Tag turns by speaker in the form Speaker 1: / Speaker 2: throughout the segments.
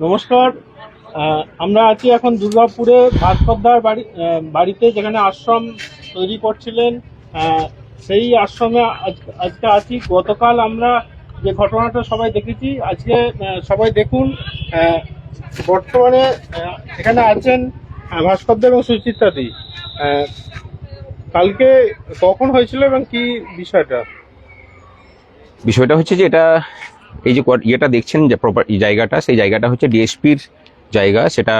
Speaker 1: নমস্কার। আমরা আছি এখন দুর্গাপুরে ভাস্করদার বাড়ি বাড়িতে যেখানে আশ্রম তৈরি করছিলেন। সেই আশ্রমে আজ- আজকে আছি। গতকাল আমরা যে ঘটনাটা সবাই দেখেছি, আজকে সবাই দেখুন বর্তমানে এখানে আছেন ভাস্করদা এবং সুচিত্রাদি। কালকে কখন হয়েছিল এবং কি বিষয়টা?
Speaker 2: বিষয়টা হচ্ছে যে এটা এই যে ইয়েটা দেখছেন যে প্রপার জায়গাটা, সেই জায়গাটা হচ্ছে ডিএসপির জায়গা। সেটা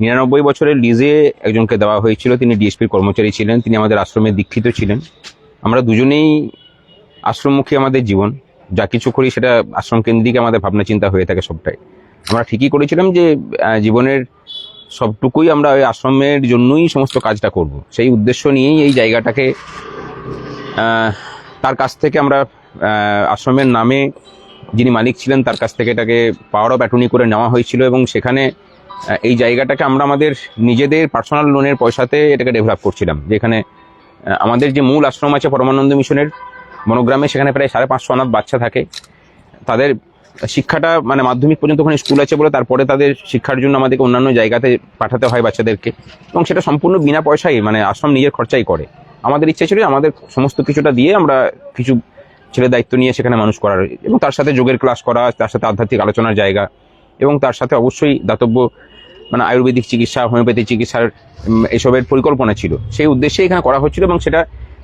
Speaker 2: নিরানব্বই বছরের লিজে একজনকে দেওয়া হয়েছিল। তিনি ডিএসপির কর্মচারী ছিলেন, তিনি আমাদের আশ্রমে দীক্ষিত ছিলেন। আমরা দুজনেই আশ্রমমুখী আমাদের জীবন। যা কিছু করি সেটা আশ্রম কেন্দ্রিক আমাদের ভাবনা চিন্তা হয়ে থাকে সবটাই। আমরা ঠিকই করেছিলাম যে জীবনের সবটুকুই আমরা ওই আশ্রমের জন্যই সমস্ত কাজটা করব। সেই উদ্দেশ্য নিয়েই এই জায়গাটাকে তার কাছ থেকে আমরা আশ্রমের নামে যিনি মালিক ছিলেন, তার কাছ থেকে এটাকে পাওয়ার অফ অ্যাটর্নি করে নেওয়া হয়েছিল এবং সেখানে এই জায়গাটাকে আমরা আমাদের নিজেদের পার্সোনাল লোনের পয়সাতে এটাকে ডেভেলপ করছিলাম, যেখানে আমাদের যে মূল আশ্রম আছে পরমানন্দ মিশনের মনোগ্রামে, সেখানে প্রায় সাড়ে পাঁচশো অনাথ বাচ্চা থাকে। তাদের শিক্ষাটা মানে মাধ্যমিক পর্যন্ত ওখানে স্কুল আছে বলে তারপরে তাদের শিক্ষার জন্য আমাদেরকে অন্যান্য জায়গাতে পাঠাতে হয় বাচ্চাদেরকে এবং সেটা সম্পূর্ণ বিনা পয়সায় মানে আশ্রম নিজের খরচাই করে। আমাদের ইচ্ছে ছিল আমাদের সমস্ত কিছুটা দিয়ে আমরা কিছু ছেলে দায়িত্ব নিয়ে সেখানে মানুষ করার। এবং তার সাথে যোগের ক্লাস করা, তার সাথে আধ্যাত্মিক আলোচনার জায়গা এবং তার সাথে অবশ্যই দাতব্য মানে আয়ুর্বেদিক চিকিৎসা হোমিওপ্যাথি চিকিৎসার এসবের পরিকল্পনা ছিল। সেই উদ্দেশ্যে এখানে করা হচ্ছিল এবং সেটা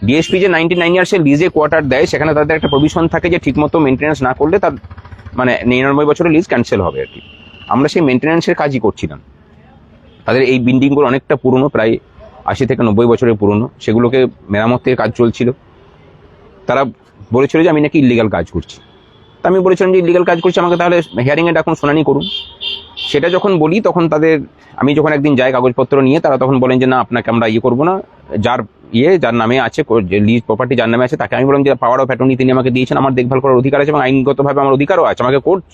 Speaker 2: ডিএসপি যে নাইনটি নাইন ইয়ার্সের লিজে কোয়ার্টার দেয়, সেখানে তাদের একটা প্রভিশন থাকে যে ঠিকমতো মেনটেন্যান্স না করলে তার মানে নিরানব্বই বছরের লিজ ক্যান্সেল হবে আর কি। আমরা সেই মেনটেন্যান্সের কাজই করছিলাম। তাদের এই বিল্ডিংগুলো অনেকটা পুরনো, প্রায় আশি থেকে নব্বই বছরের পুরনো। সেগুলোকে মেরামতের কাজ চলছিল। তারা বলেছিল যে আমি নাকি ইলিগাল কাজ করছি। তা আমি বলেছিলাম যে ইলিগাল কাজ করছি, আমাকে তাহলে হিয়ারিংয়ে ডাকুন, শুনানি করুন। সেটা যখন বলি, তখন তাদের, আমি যখন একদিন যাই কাগজপত্র নিয়ে, তারা তখন বলেন যে, না, আপনাকে আমরা ইয়ে করব না। যার ইয়ে যার নামে আছে লিজ প্রপার্টি যার নামে আছে, তাকে আমি বললাম যে পাওয়ার অফ অ্যাটর্নি তিনি আমাকে দিয়েছেন, আমার দেখভাল করার অধিকার আছে এবং আইনগতভাবে আমার অধিকারও আছে, আমাকে কোর্ট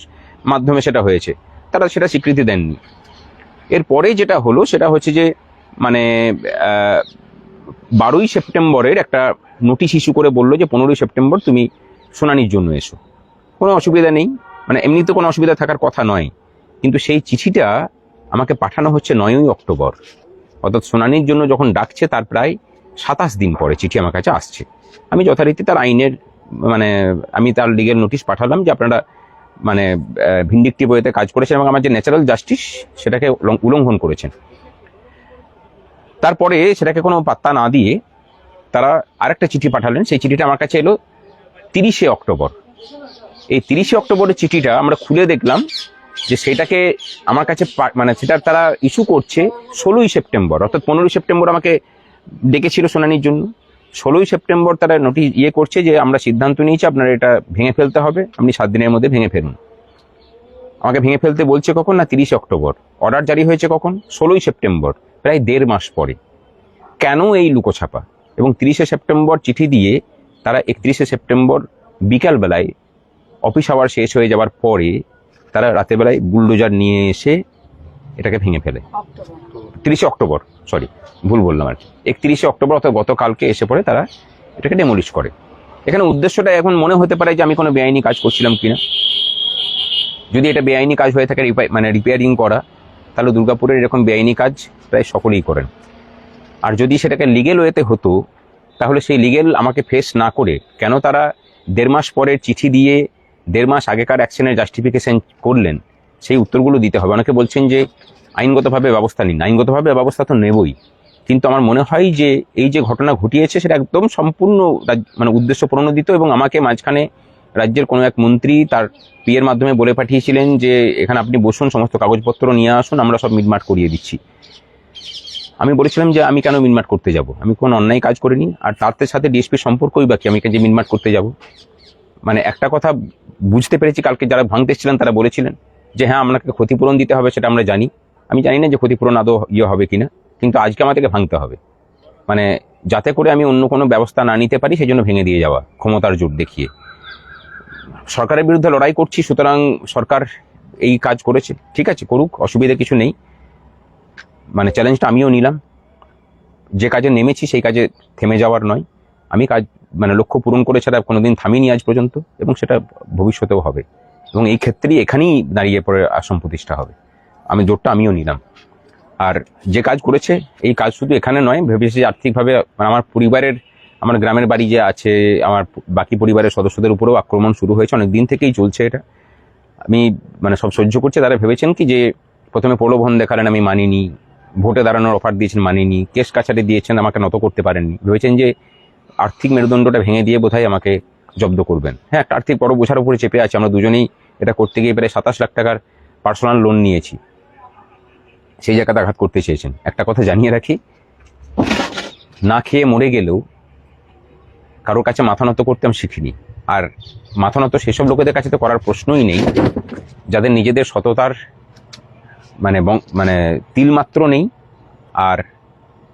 Speaker 2: মাধ্যমে সেটা হয়েছে। তারা সেটা স্বীকৃতি দেননি। এরপরে যেটা হলো, সেটা হচ্ছে যে মানে বারোই সেপ্টেম্বরের একটা নোটিশ ইস্যু করে বলল যে পনেরোই সেপ্টেম্বর তুমি শুনানির জন্য এসো। কোনো অসুবিধা নেই। মানে এমনিতে কোনো অসুবিধা থাকার কথা নয়। কিন্তু সেই চিঠিটা আমাকে পাঠানো হচ্ছে নয়ই অক্টোবর। অর্থাৎ শুনানির জন্য যখন ডাকছে, তার প্রায় সাতাশ দিন পরে চিঠি আমার কাছে আসছে। আমি যথারীতি তার আইনের মানে আমি তার লিগেল নোটিশ পাঠালাম যে আপনারা মানে ভিন্ডিকটিভ ওয়েতে কাজ করেছেন এবং আমার যে ন্যাচারাল জাস্টিস সেটাকে উলং- উল্লঙ্ঘন করেছেন। তারপরে সেটাকে কোনো পাত্তা না দিয়ে তারা আরেকটা চিঠি পাঠালেন। সেই চিঠিটা আমার কাছে এলো তিরিশে অক্টোবর। এই তিরিশে অক্টোবরের চিঠিটা আমরা খুলে দেখলাম যে সেটাকে আমার কাছে মানে সেটা তারা ইস্যু করছে ষোলোই সেপ্টেম্বর। অর্থাৎ পনেরোই সেপ্টেম্বর আমাকে ডেকেছিল শুনানির জন্য। ষোলোই সেপ্টেম্বর তারা নোটিশ ইয়ে করছে যে আমরা সিদ্ধান্ত নিয়েছি, আপনার এটা ভেঙে ফেলতে হবে, আপনি সাত দিনের মধ্যে ভেঙে ফেলুন। আমাকে ভেঙে ফেলতে বলছে কখন না তিরিশে অক্টোবর। অর্ডার জারি হয়েছে কখন? ষোলোই সেপ্টেম্বর, প্রায় দেড় মাস পরে। কেন এই লুকোছাপা? এবং তিরিশে সেপ্টেম্বর চিঠি দিয়ে তারা একত্রিশে সেপ্টেম্বর বিকালবেলায় অফিস আওয়ার শেষ হয়ে যাওয়ার পরে তারা রাতের বেলায় বুলডোজার নিয়ে এসে এটাকে ভেঙে ফেলে। তিরিশে অক্টোবর সরি ভুল বললাম আর কি। একত্রিশে অক্টোবর অর্থাৎ গতকালকে এসে পড়ে তারা এটাকে ডেমোলিশ করে। এখানে উদ্দেশ্যটা এখন মনে হতে পারে যে আমি কোনো বেআইনি কাজ করছিলাম কিনা। যদি এটা বেআইনি কাজ হয়ে থাকে মানে রিপেয়ারিং করা, তাহলে দুর্গাপুরের এরকম বেআইনি কাজ প্রায় সকলেই করেন। আর যদি সেটাকে লিগেল ওয়েতে হতো, তাহলে সেই লিগেল আমাকে ফেস না করে, কেন তারা দেড় মাস পরের চিঠি দিয়ে দেড় মাস আগেকার অ্যাকশনের জাস্টিফিকেশন করলেন, সেই উত্তরগুলো দিতে হবে। অনেকে বলছেন যে আইনগতভাবে ব্যবস্থা নিন। আইনগতভাবে ব্যবস্থা তো নেবই। কিন্তু আমার মনে হয় যে এই যে ঘটনা ঘটিয়েছে, সেটা একদম সম্পূর্ণ মানে উদ্দেশ্য প্রণোদিত এবং আমাকে মাঝখানে রাজ্যের কোনো এক মন্ত্রী তার পিয়ের মাধ্যমে বলে পাঠিয়েছিলেন যে, এখানে আপনি বসুন, সমস্ত কাগজপত্র নিয়ে আসুন, আমরা সব মিটমাট করিয়ে দিচ্ছি। আমি বলেছিলাম যে আমি কেন মিনমাট করতে যাব? আমি কোনো অন্যায় কাজ করিনি, আর তার সাথে ডিএসপির সম্পর্কই বাকি আমি যে মিনমাট করতে যাব? মানে একটা কথা বুঝতে পেরেছি, কালকে যারা ভাঙতে এসেছিলেন তারা বলেছিলেন যে হ্যাঁ আপনাকে ক্ষতিপূরণ দিতে হবে সেটা আমরা জানি। আমি জানি না যে ক্ষতিপূরণ আদৌ ইয়ে হবে কিনা, কিন্তু আজকে আমাদেরকে ভাঙতে হবে। মানে যাতে করে আমি অন্য কোনো ব্যবস্থা না নিতে পারি সেই জন্য ভেঙে দিয়ে যাওয়া, ক্ষমতার জোর দেখিয়ে। সরকারের বিরুদ্ধে লড়াই করছি, সুতরাং সরকার এই কাজ করেছে। ঠিক আছে, করুক, অসুবিধা কিছু নেই। মানে চ্যালেঞ্জটা আমিও নিলাম। যে কাজে নেমেছি সেই কাজে থেমে যাওয়ার নয়। আমি কাজ মানে লক্ষ্য পূরণ করে সেটা কোনোদিন থামিনি আজ পর্যন্ত এবং সেটা ভবিষ্যতেও হবে। এবং এই ক্ষেত্রেই এখানেই দাঁড়িয়ে পড়ে আশ্রম প্রতিষ্ঠা হবে। আমি জোরটা আমিও নিলাম। আর যে কাজ করেছে, এই কাজ শুধু এখানে নয়, ভেবেছি আর্থিকভাবে আমার পরিবারের, আমার গ্রামের বাড়ি যে আছে, আমার বাকি পরিবারের সদস্যদের উপরেও আক্রমণ শুরু হয়েছে, অনেক দিন থেকেই চলছে এটা। আমি মানে সব সহ্য করছি, তারা ভেবেছেন কি যে প্রথমে প্রলোভন দেখালেন, আমি মানিনি। ভোটে দাঁড়ানোর অফার দিয়েছেন মানিনি, কেস কাছারি দিয়েছেন, আমাকে নত করতে পারেননি। ভেবেছেন যে আর্থিক মেরুদণ্ডটা ভেঙে দিয়ে বোধহয় আমাকে জব্দ করবেন। হ্যাঁ একটা আর্থিক বড় বোঝার উপরে চেপে আছে, আমরা দুজনেই এটা করতে গিয়ে প্রায় সাতাশ লাখ টাকার পার্সোনাল লোন নিয়েছি। সেই জায়গাতে আঘাত করতে চেয়েছেন। একটা কথা জানিয়ে রাখি, না খেয়ে মরে গেলেও কারোর কাছে মাথা নত করতে আমি শিখিনি। আর মাথা নত সেসব লোকেদের কাছে তো করার প্রশ্নই নেই, যাদের নিজেদের সততার মানে বং- মানে তিলমাত্র নেই আর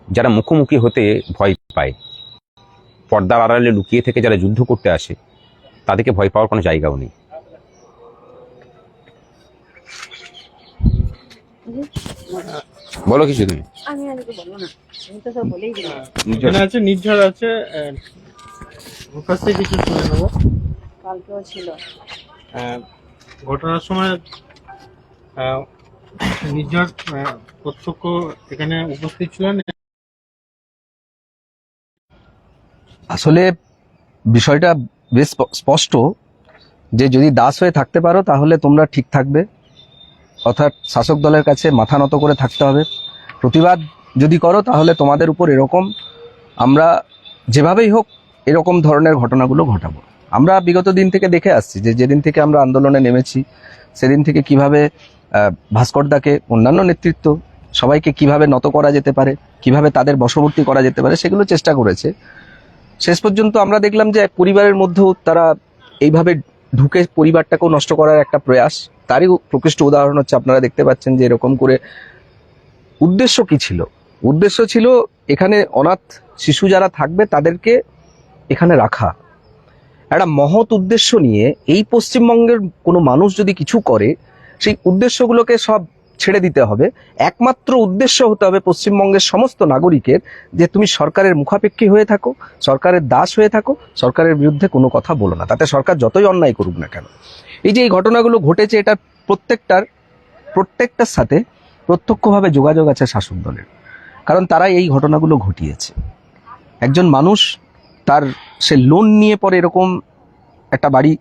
Speaker 2: যারা মুখোমুখি হতে ভয় পায় পর্দার আড়ালে লুকিয়ে থেকে যারা যুদ্ধ করতে আসে তাদেরকে ভয় পাওয়ার কোনো জায়গাও নেই। বলো কিছু তুমি।
Speaker 3: আমি আর কিছু বলব না। আমি তো সব বলেই দিলাম।
Speaker 1: এখানে আছে নির্ঝর আছে আহ, ওর কাছ থেকে কিছু শুনে নেব।
Speaker 3: কালকেও ছিল।
Speaker 1: ঘটনার সময় নির্ঝর প্রত্যক্ষ এখানে উপস্থিত ছিলেন।
Speaker 4: আসলে বিষয়টা বেশ স্পষ্ট যে যদি দাস হয়ে থাকতে পারো, তাহলে তোমরা ঠিক থাকবে। অর্থাৎ শাসক দলের কাছে মাথা নত করে থাকতে হবে। প্রতিবাদ যদি করো, তাহলে তোমাদের উপর এরকম আমরা যেভাবেই হোক এরকম ধরনের ঘটনাগুলো ঘটাবো। আমরা বিগত দিন থেকে দেখে আসছি যে যেদিন থেকে আমরা আন্দোলনে নেমেছি, সেদিন থেকে কীভাবে ভাস্করদাকে অন্যান্য নেতৃত্ব সবাইকে কীভাবে নত করা যেতে পারে, কীভাবে তাদের বশবর্তী করা যেতে পারে, সেগুলো চেষ্টা করেছে। শেষ পর্যন্ত আমরা দেখলাম যে এক পরিবারের মধ্যেও তারা এইভাবে ঢুকে পরিবারটাকেও নষ্ট করার একটা প্রয়াস। তারই প্রকৃষ্ট উদাহরণ হচ্ছে আপনারা দেখতে পাচ্ছেন যে এরকম করে উদ্দেশ্য কি ছিল? উদ্দেশ্য ছিল এখানে অনাথ শিশু যারা থাকবে তাদেরকে এখানে রাখা। একটা মহৎ উদ্দেশ্য নিয়ে এই পশ্চিমবঙ্গের কোনো মানুষ যদি কিছু করে সেই উদ্দেশ্যগুলোকে সব ছেড়ে দিতে হবে। একমাত্র উদ্দেশ্য হতে হবে পশ্চিমবঙ্গের সমস্ত নাগরিকের যে তুমি সরকারের মুখাপেক্ষী হয়ে থাকো, সরকারের দাস হয়ে থাকো, সরকারের বিরুদ্ধে কোনো কথা বলো না। তাতে সরকার যতই অন্যায় করুক না কেন। এই যে এই ঘটনাগুলো ঘটেছে, এটা প্রত্যেকটার প্রত্যেকটার সাথে প্রত্যক্ষভাবে যোগাযোগ আছে শাসক দলের। কারণ তারা এই ঘটনাগুলো ঘটিয়েছে। একজন মানুষ, তার সে লোন নিয়ে পরে এরকম একটা বাড়ি,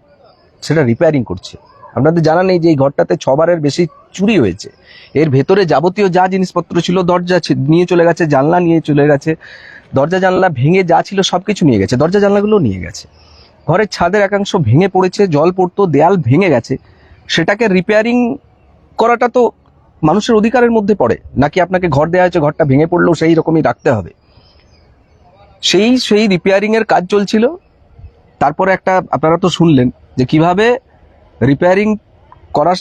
Speaker 4: সেটা রিপেয়ারিং করছে। আপনাদের জানা নেই যে এই ঘরটাতে ছবারের বেশি চুরি হয়েছে। এর ভেতরে যাবতীয় যা জিনিসপত্র ছিল, দরজা নিয়ে চলে গেছে, জানলা নিয়ে চলে গেছে, দরজা জানলা ভেঙে যা ছিল সব কিছু নিয়ে গেছে, দরজা জানলাগুলো নিয়ে গেছে। ঘরের ছাদের একাংশ ভেঙে পড়েছে, জল পড়তো, দেয়াল ভেঙে গেছে। সেটাকে রিপেয়ারিং করাটা তো মানুষের অধিকারের মধ্যে পড়ে। নাকি আপনাকে ঘর দেওয়া হয়েছে, ঘরটা ভেঙে পড়লেও সেই রকমই রাখতে হবে? সেই সেই রিপেয়ারিং এর কাজ চলছিল। তারপরে একটা, আপনারা তো শুনলেন যে কীভাবে রিপেয়ারিং করার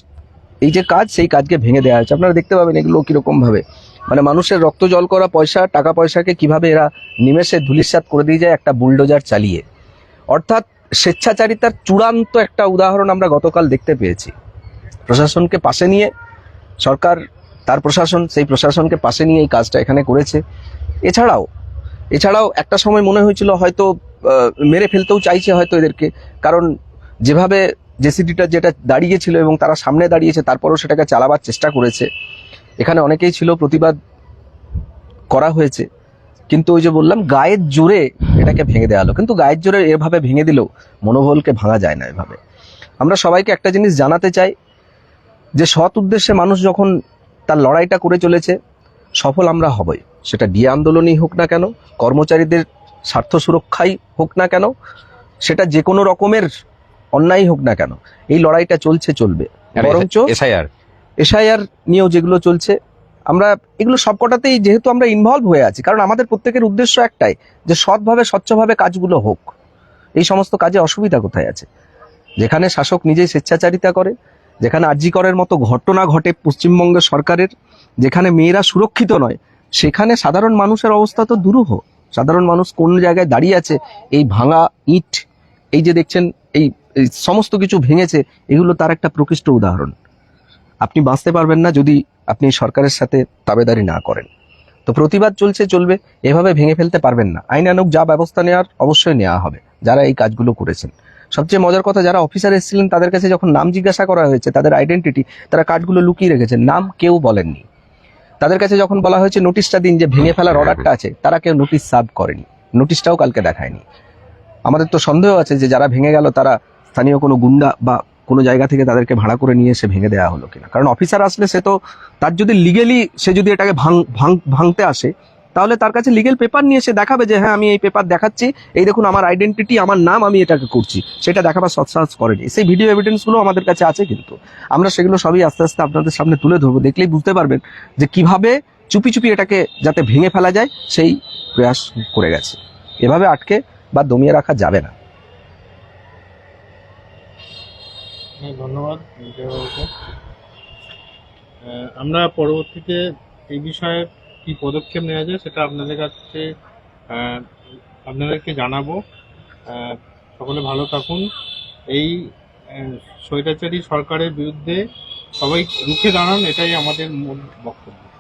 Speaker 4: এই যে কাজ, সেই কাজকে ভেঙে দেওয়া হয়েছে। আপনারা দেখতে পাবেন এগুলো কীরকম ভাবে। মানে মানুষের রক্ত জল করা পয়সা, টাকা পয়সাকে কীভাবে এরা নিমেষে ধুলিস্বাত করে দিয়ে যায় একটা বুলডোজার চালিয়ে। অর্থাৎ স্বেচ্ছাচারিতার চূড়ান্ত একটা উদাহরণ আমরা গতকাল দেখতে পেয়েছি। প্রশাসনকে পাশে নিয়ে, সরকার, তার প্রশাসন, সেই প্রশাসনকে পাশে নিয়ে এই কাজটা এখানে করেছে। এছাড়াও এছাড়াও একটা সময় মনে হয়েছিল হয়তো মেরে ফেলতেও চাইছে হয়তো এদেরকে। কারণ যেভাবে জেসিডিটা যেটা দাঁড়িয়েছিল এবং তারা সামনে দাঁড়িয়েছে, তারপরেও সেটাকে চালাবার চেষ্টা করেছে। এখানে অনেকেই ছিল, প্রতিবাদ করা হয়েছে। কিন্তু ওই যে বললাম, গায়ের জোরে এটাকে ভেঙে দেওয়া হলো। কিন্তু গায়ের জোরে এভাবে ভেঙে দিলেও মনোবলকে ভাঙা যায় না এভাবে। আমরা সবাইকে একটা জিনিস জানাতে চাই, যে সৎ উদ্দেশ্যে মানুষ যখন তার লড়াইটা করে চলেছে, সফল আমরা হবই। সেটা ডিএ আন্দোলনই হোক না কেন, কর্মচারীদের স্বার্থ সুরক্ষাই হোক না কেন, সেটা যে কোনো রকমের অন্যায় হোক না কেন এই লড়াইটা চলছে চলবে। বরঞ্চ
Speaker 2: এসআইআর?
Speaker 4: এসআইআর নিয়েও যেগুলো চলছে আমরা এগুলো সবকটাতেই যেহেতু আমরা ইনভলভ হয়ে আছি কারণ আমাদের প্রত্যেকের উদ্দেশ্য একটাই যে সৎভাবে স্বচ্ছভাবে কাজগুলো হোক। এই সমস্ত কাজে অসুবিধা কোথায় আছে? যেখানে শাসক নিজেই স্বেচ্ছাচারিতা করে যেখানে আর্যিকরের মতো ঘটনা ঘটে পশ্চিমবঙ্গ সরকারের যেখানে মেয়েরা সুরক্ষিত নয় সেখানে সাধারণ মানুষের অবস্থা তো দুরূহ। সাধারণ মানুষ কোন জায়গায় দাঁড়িয়ে আছে এই ভাঙা ইট এই যে দেখছেন, এই সমস্ত কিছু ভেঙেছে, এগুলো তার একটা প্রকৃষ্ট উদাহরণ। আপনি বাঁচতে পারবেন না যদি আপনি সরকারের সাথে তাবেদারি না করেন। তো প্রতিবাদ চলছে, চলবে, এভাবে ভেঙে ফেলতে পারবেন না। আইনানুক যা ব্যবস্থা নেওয়ার অবশ্যই নেওয়া হবে, যারা এই কাজগুলো করেছেন। সবচেয়ে মজার কথা, যারা অফিসার এসেছিলেন, তাদের কাছে যখন নাম জিজ্ঞাসা করা হয়েছে, তাদের আইডেন্টিটি তারা কার্ডগুলো লুকিয়ে রেখেছেন, নাম কেউ বলেননি। তাদের কাছে যখন বলা হয়েছে, নোটিশটা দিন যে ভেঙে ফেলার অর্ডারটা আছে, তারা কেউ নোটিশ সার্ভ করেনি। নোটিশটাও কালকে দেখায়নি। আমাদের তো সন্দেহ আছে যে যারা ভেঙে গেল, তারা স্থানীয় কোনো গুন্ডা বা কোনো জায়গা থেকে তাদেরকে ভাড়া করে নিয়ে এসে ভেঙে দেওয়া হলো কিনা। কারণ অফিসার আসলে সে তো, তার যদি লিগেলি সে যদি এটাকে ভাঙ, ভাঙ- ভাঙতে আসে, তাহলে তার কাছে লিগেল পেপার নিয়ে এসে দেখাবে যে হ্যাঁ আমি এই পেপার দেখাচ্ছি। এই দেখুন, আমার আইডেন্টিটি আমার নাম, আমি এটাকে করছি। সেটা দেখাবার সৎসাহস করেনি। সেই ভিডিও এভিডেন্সগুলো আমাদের কাছে আছে কিন্তু। আমরা সেগুলো সবই আস্তে আস্তে আপনাদের সামনে তুলে ধরবো। দেখলেই বুঝতে পারবেন যে কীভাবে চুপি চুপি এটাকে যাতে ভেঙে ফেলা যায়, সেই প্রয়াস করে গেছে। এভাবে আটকে বা দমিয়ে রাখা যাবে না।
Speaker 1: হ্যাঁ, ধন্যবাদ আমরা পরবর্তীতে এই বিষয়ে কি পদক্ষেপ নেওয়া যায় সেটা আপনাদের কাছে আপনাদেরকে জানাব। সকলে ভালো থাকুন। এই স্বৈরাচারী সরকারের বিরুদ্ধে সবাই রুখে দাঁড়ান এটাই আমাদের মূল বক্তব্য।